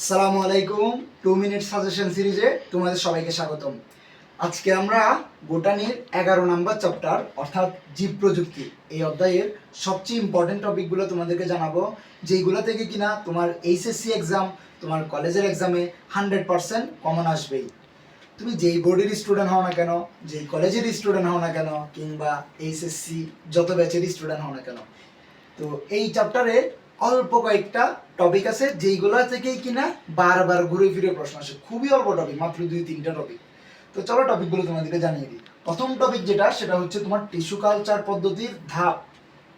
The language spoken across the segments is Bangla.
আসসালামু আলাইকুম টু মিনিট সাজেশন সিরিজে তোমাদের সবাইকে স্বাগতম। আজকে আমরা বোটানির এগারো নাম্বার চ্যাপ্টার অর্থাৎ জীব প্রযুক্তি, এই অধ্যায়ের সবচেয়ে ইম্পর্টেন্ট টপিকগুলো তোমাদেরকে জানাব, যেইগুলো থেকে কিনা তোমার এইচএসসি এক্সাম তোমার কলেজের এক্সামে হান্ড্রেড পার্সেন্ট কমন আসবেই। তুমি যেই বোর্ডের স্টুডেন্ট হও না কেন, যেই কলেজের স্টুডেন্ট হও না কেন, কিংবা এইচএসসি যত ব্যাচের স্টুডেন্ট হও না কেন। তো এই চ্যাপ্টারে অল্প কয়েকটা টপিক আছে, যেইগুলো থেকেই কিনা বারবার ঘুরে ফিরে প্রশ্ন আসে। খুবই অল্প টপিক মাত্র দুই, তিনটা টপিক তো চলো টপিকগুলো তোমাদেরকে জানিয়ে দিই। প্রথম টপিক যেটা, সেটা হচ্ছে তোমার টিস্যু কালচার পদ্ধতির ধাপ।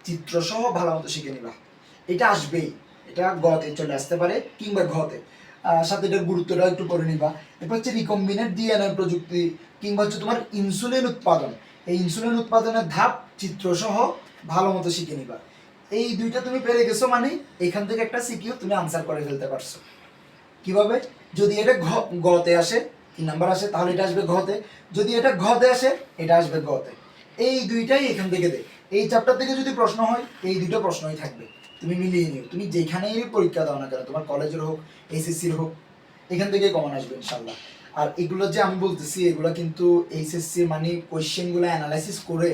চিত্রসহ ভালো মতো শিখে নিবা। এটা আসবেই। এটা গতে চলে আসতে পারে কিংবা ঘতে। সাথে এটার গুরুত্বটা একটু করে নিবা। এরপর হচ্ছে রিকম্বিনেট ডিএনএ প্রযুক্তি কিংবা হচ্ছে তোমার ইনসুলিন উৎপাদন। এই ইনসুলিন উৎপাদনের ধাপ চিত্রসহ ভালো মতো শিখে নিবা। এই দুইটা তুমি পেরে গেছো মানে এখান থেকে একটা সিকিউ তুমি আনসার করে ফেলতে পারছ। কীভাবে? যদি এটা ঘ, গতে আসে, তিন নাম্বার আসে, তাহলে এটা আসবে ঘতে। যদি এটা ঘতে আসে, এটা আসবে গতে। এই দুইটাই এখান থেকে দে। এই চ্যাপ্টার থেকে যদি প্রশ্ন হয়, এই দুটো প্রশ্নই থাকবে। তুমি মিলিয়ে নিও। তুমি যেখানেই পরীক্ষা দাও না কেন, তোমার কলেজের হোক, এসএসসির হোক, এখান থেকে কমন আসবে ইনশাল্লাহ আর এগুলো যে আমি বলতেছি, এগুলো কিন্তু এইচএসসি মানে কোয়েশ্চেনগুলো অ্যানালাইসিস করে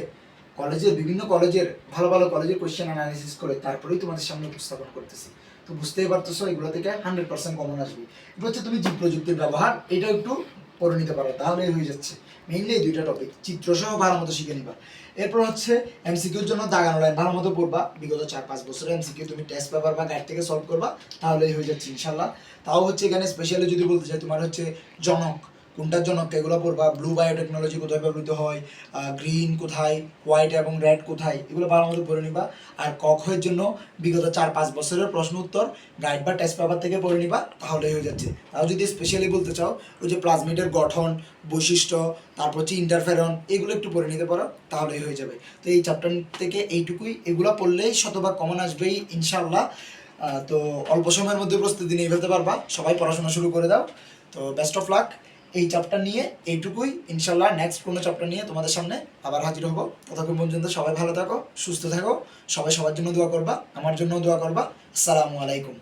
কলেজের, বিভিন্ন কলেজের, ভালো ভালো কলেজের কোয়েশ্চেন অ্যানালাইসিস করে তারপরেই তোমাদের সামনে উপস্থাপন করতেছি। তো বুঝতেই পারতেছো, এগুলো থেকে হান্ড্রেড পার্সেন্ট কমন আসবে। এবার হচ্ছে তুমি জীব প্রযুক্তির ব্যবহার এটা একটু পড়ে নিতে পারো তাহলেই হয়ে যাচ্ছে। মেইনলি এই দুইটা টপিক চিত্রসহ ভালো মতো শিখে নিবা। এরপর হচ্ছে এমসিকিউর জন্য দাগানো লাইন ভালো মতো পড়বা। বিগত চার পাঁচ বছরের এমসিকিউ তুমি টেস্ট পেপার বা গাইড থেকে সলভ করবা, তাহলেই হয়ে যাচ্ছে ইনশাল্লাহ তাও হচ্ছে এখানে স্পেশালি যদি বলতে চাই, তোমার হচ্ছে জনক। কোনটার জনক এগুলো পড়বা? ব্লু বায়োটেকনোলজি কোথায় ব্যবহৃত হয়? গ্রিন কোথায়? হোয়াইট এবং রেড কোথায়? এগুলো ভালো মতো পড়ে নিবা। আর কখের জন্য বিগত চার পাঁচ বছরের প্রশ্ন উত্তর গাইড বা টেস্ট পেপার থেকে পড়ে নিবা, তাহলেই হয়ে যাচ্ছে। তাও যদি স্পেশালি বলতে চাও, ওই যে প্লাজমিডের গঠন, বৈশিষ্ট্য, তারপর হচ্ছে ইন্টারফেরন এগুলো একটু পড়ে নিতে পারো, তাহলেই হয়ে যাবে। তো এই চ্যাপ্টার থেকে এইটুকুই। এগুলো পড়লেই শতভাগ কমন আসবেই ইনশাল্লাহ তো অল্প সময়ের মধ্যে প্রস্তুতি নিয়ে ফেলতে পারবা। সবাই পড়াশোনা শুরু করে দাও। তো বেস্ট অফ লাক এই চ্যাপ্টার নিয়ে এইটুকুই। ইনশাল্লাহ নেক্সট কোনো চ্যাপ্টার নিয়ে তোমাদের সামনে আবার হাজির হব। ততক্ষণ পর্যন্ত সবাই ভালো থাকো, সুস্থ থাকো। সবাই সবার জন্য দোয়া করবা, আমার জন্য দোয়া করবা। আসসালামু আলাইকুম।